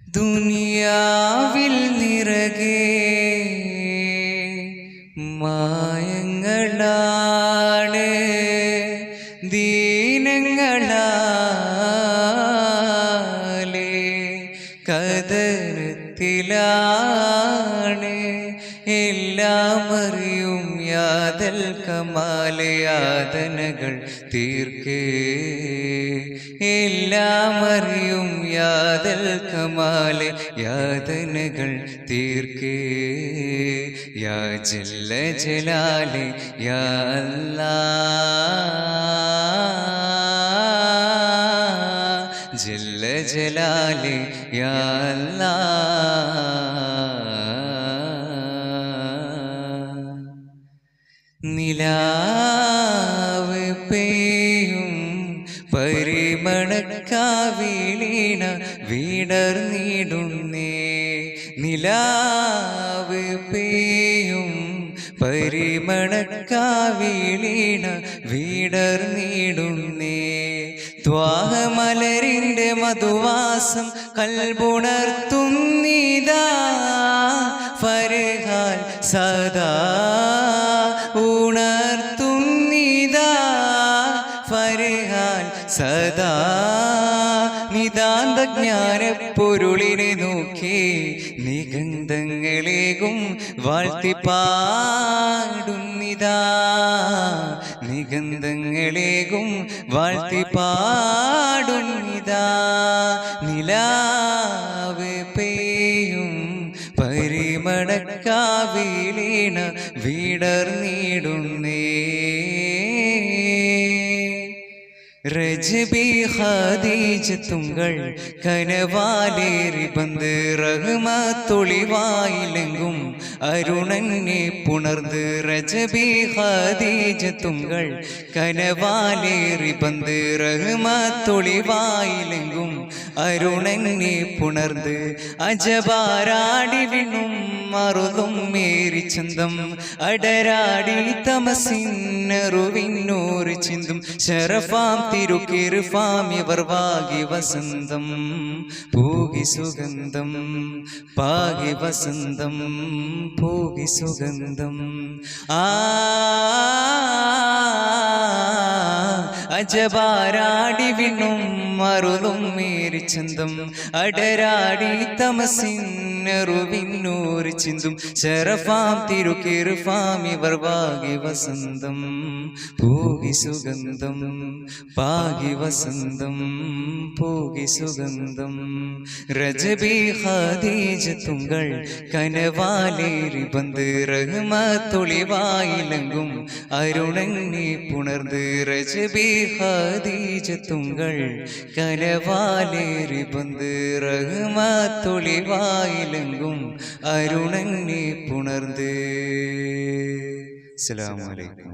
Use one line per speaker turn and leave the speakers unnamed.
ദുനിയാവിൽ നിറകെ മായങ്ങളാണ് ദീനങ്ങളാലെ കഥനത്തിലാണ് എല്ലാം അറിയും യാതൽ കമാലയാതനകൾ തീർക്കേ. എല്ലാം അറിയും യാതൽ കമാല യാതനകൾ തീർക്കേ. യാ ജല്ല ജലാലെ യാ അല്ലാ. ജല്ല ജലാലെ യാ നിലാവ് പേയും പരിമണക്കാവിളീണ വീടർന്നിടുന്നേ നിലാവ് പേയും പരിമണക്കാവിളീണ വീടർന്നിടുന്നേ ദ്വാഹമലരിന്റെ മധുവാസം കൽപുണർത്തുന്നിതാ ഫരഹാൽ സദാ സദാ നിതാന്ത ജ്ഞാനപ്പൊരുളിനെ നോക്കി നിഗന്ധങ്ങളേകും വാഴ്ത്തിപ്പാടുന്നിതാ. നിഗന്ധങ്ങളേകും വാഴ്ത്തിപ്പാടുന്നിതാ. നിലാവ് പെയ്യും വീടർ വീടർന്നിടുന്നേ. രജബി ഖദീജ തുങ്കൾ കനവാലേറി പന്ത് റഹ്മത്തൊളിവായിലെങ്കും അരുണനെ പുണർന്ന് രജബി ഖദീജ തുങ്കൾ കനവാലേറി പന്ത് റഹ്മത്തൊളിവായിലെങ്കും അരുണനെ പുണർന്ന് അജബാരാടി വിണ്ണും മറുതും മേരി ചന്തം അടരാടി തമസിന്നറുവിന്നൂറ് ചിന്തും ശരഫാം തിരുക്കിറുഫാം ഇവർ വാകി വസന്തം പൂകി സുഗന്ധം പാകി വസന്തം പൂകി സുഗന്ധം ആ അജബാരാടി വിണ്ണും മറുതും മേരി ചിന്തും. അടരാടി തമസിന്നറുവിന്നൂറ് ചിന്തും. ശരഫാം തിരുക്കിറുഫാം ഇവർ വാകി വസന്തം. പൂകി സുഗന്ധം പാകി വസന്തം. പൂകി സുഗന്ധം. രജബി ഖദീജ തുങ്കൾ കനവാലേറി ബന്ദ് തുളിവായിലങ്കും അരുണങ്ങി പുണർന്ന് രജബി ഖദീജ തുങ്കൾ കനവാലേറി ബന്ദ് തുളിവായിലങ്കും അരുണങ്ങി പുണർന്ന്. അസ്സലാമു അലൈക്കും.